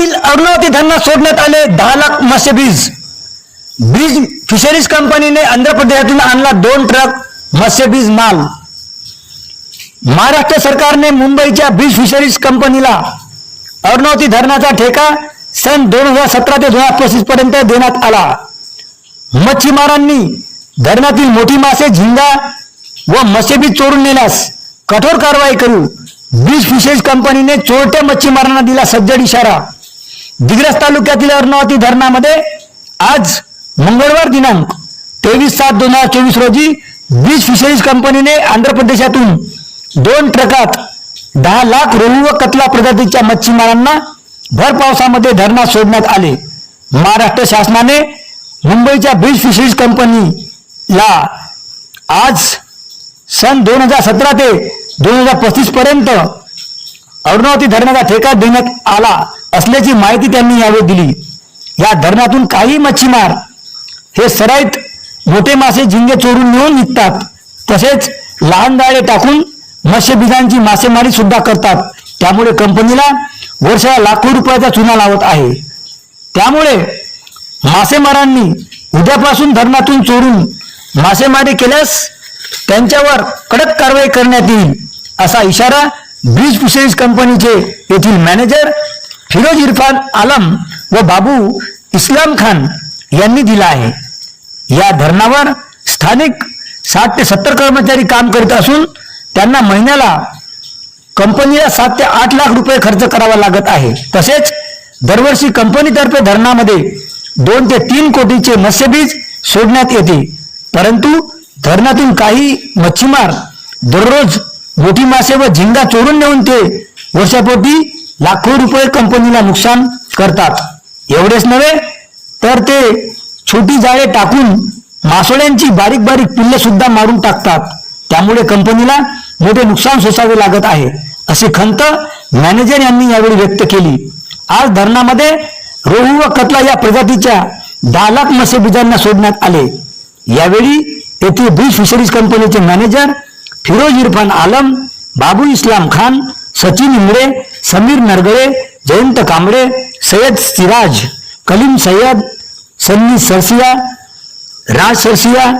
मधील अरुणावती धरणात सोडण्यात आले दहा लाख मत्स्यबीज ब्रिज फिशरीज कंपनीने आंध्र प्रदेशातून आणला दोन ट्रक मत्स्यबीज माल. महाराष्ट्र सरकारने मुंबईच्या ब्रिज फिशरीज कंपनीला अरुणावती धरणाचा ठेका सन दोन हजार सतरा ते दोन हजार पस्तीस पर्यंत देण्यात आला. मच्छीमारांनी धरणातील मोठी मासे झिंगा व मत्स्यबीज चोरून नेल्यास कठोर कारवाई करू ब्रिज फिशरीज कंपनीने चोरट्या मच्छीमारांना दिला सज्जड इशारा. दिग्रस तालुक्यातील अर्णावती धरणामध्ये आज मंगळवार दिनांक तेवीस सात दोन हजार चोवीस रोजी बीच फिशरीज कंपनीने आंध्र प्रदेशातून दोन ट्रकात दहा लाख रोहू व कतला प्रजातीच्या मच्छीमारांना भर पावसामध्ये धरणात सोडण्यात आले. महाराष्ट्र शासनाने मुंबईच्या बीच फिशरीज कंपनीला आज सन दोन हजार सतरा ते दोन हजार पस्तीस पर्यंत अरुणावती धरणाचा ठेका देण्यात आला. असल्याची माहिती त्यांनी यावेळी दिली. या धरणातून काही मच्छीमार हे सराईत मोठे मासे झिंगे चोरून नेऊन निघतात तसेच लहान दाळे टाकून मत्स्यबीजांची मासेमारी सुद्धा करतात. त्यामुळे कंपनीला वर्षाला लाखो रुपयाचा चुना लावत आहे. त्यामुळे मासेमारांनी उद्यापासून धरणातून चोरून मासेमारी केल्यास त्यांच्यावर कडक कारवाई करण्यात येईल असा इशारा ब्रिज फिशरीज कंपनीचे येथील मॅनेजर फिरोज इरफान आलम व बाबू इस्लाम खान यांनी दिला आहे. या धरणावर स्थानिक साठ ते सत्तर कर्मचारी काम करीत असून त्यांना महिन्याला कंपनीला सात ते आठ लाख रुपये खर्च करावा लागत आहे. तसेच दरवर्षी कंपनीतर्फे धरणामध्ये दोन ते तीन कोटीचे मत्स्यबीज सोडण्यात येते. परंतु धरणातून काही मच्छीमार दररोज मोठी मासे व झिंगा चोरून नेऊन ते वर्षापोटी लाखो रुपये कंपनीला नुकसान करतात. एवढेच नव्हे तर ते छोटी जाळे टाकून मासोळ्यांची बारीक बारीक पिल्ले सुद्धा मारून टाकतात. त्यामुळे कंपनीला मोठे नुकसान सोसावे लागत आहे अशी खंत मॅनेजर यांनी यावेळी व्यक्त केली. आज धरणामध्ये रोहू व कतला या प्रजातीच्या दहा लाख मत्स्यबीजांना सोडण्यात आले. यावेळी येथील बीच फिशरीज कंपनीचे मॅनेजर फिरोज इरफान आलम बाबू इस्लाम खान सचिन इंगळे समीर नरगळे जयंत कांबळे सय्यद सिराज कलीम सय्यद सन्नी सरसिया राज सरसिया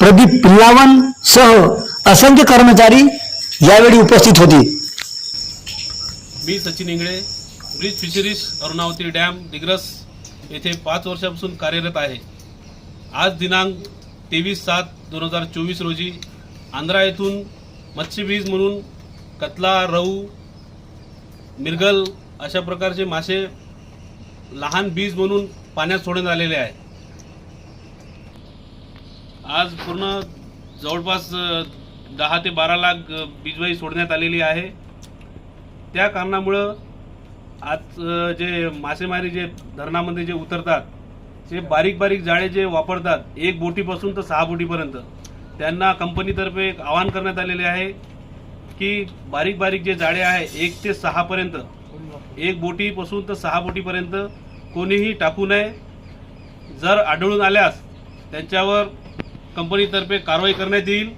प्रदीप पिल्लावन सह असंख्य कर्मचारी यावेळी उपस्थित होते. मी Sachin Ingle bridge fisheries Arunavati dam Digras येथे पाच वर्षापासून कार्यरत आहे. आज दिनांक तेवीस सात दोन हजार चोवीस रोजी आंध्रा येथून मत्स्यबीज म्हणून कतला रहू मिरगल अशा प्रकारचे मासे लहान बीज म्हणून पाण्यात सोडण्यात आलेले आहे आज पूर्ण जवळपास दहा ते बारा लाख बीजवाई सोडण्यात आलेली आहे. त्या कारणामुळं आज जे मासेमारी जे धरणामध्ये जे उतरतात जे बारीक बारीक जाळे जे वापरतात एक बोटीपासून तर सहा बोटीपर्यंत त्यांना कंपनीतर्फे एक आवाहन करण्यात आलेले आहे. की बारीक बारीक जे जाळे आहे एक ते सहापर्यंत एक बोटीपासून तर सहा बोटीपर्यंत कोणीही टाकू नये. जर आढळून आल्यास त्यांच्यावर कंपनीतर्फे कारवाई करण्यात येईल.